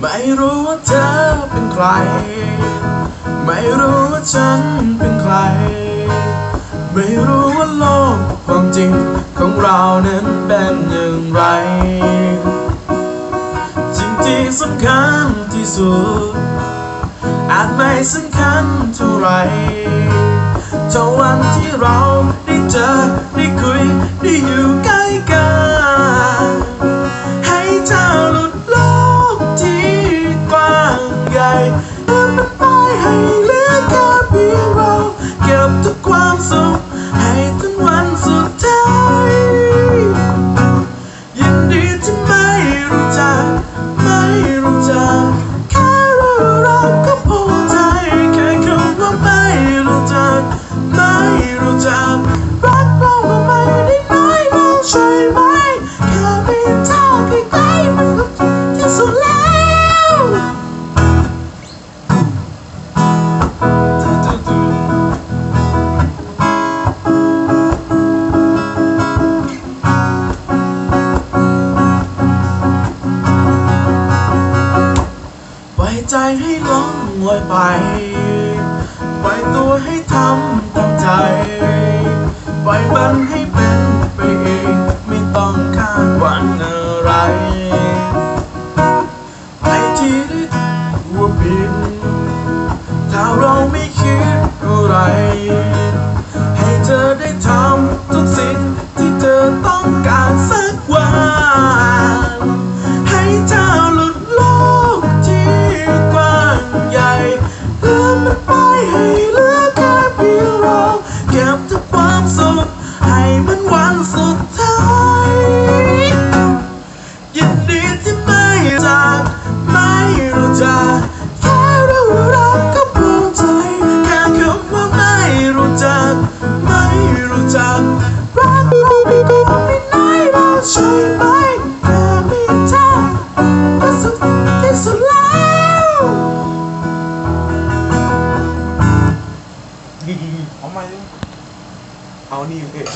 ไม่รู้ว่าเธอเป็นใคร ไม่รู้ว่าฉันเป็นใคร ไม่รู้ว่าโลกความจริงของเรานั้นเป็นอย่างไรสิ่งที่สำคัญที่สุด อาจไม่สำคัญเท่าไรเท่าวันที่เราได้เจอได้คุยได้อยู่กัน รู้จักรักเราก็ไมได้น้อยมากใช่ไหมแค่มีเธอใกล้ๆมันก็ที่สุดแล้วปล่อยใจให้ล่องลอยไปปล่อยตัวให้ทำ ตาม เอามเอานี่เอ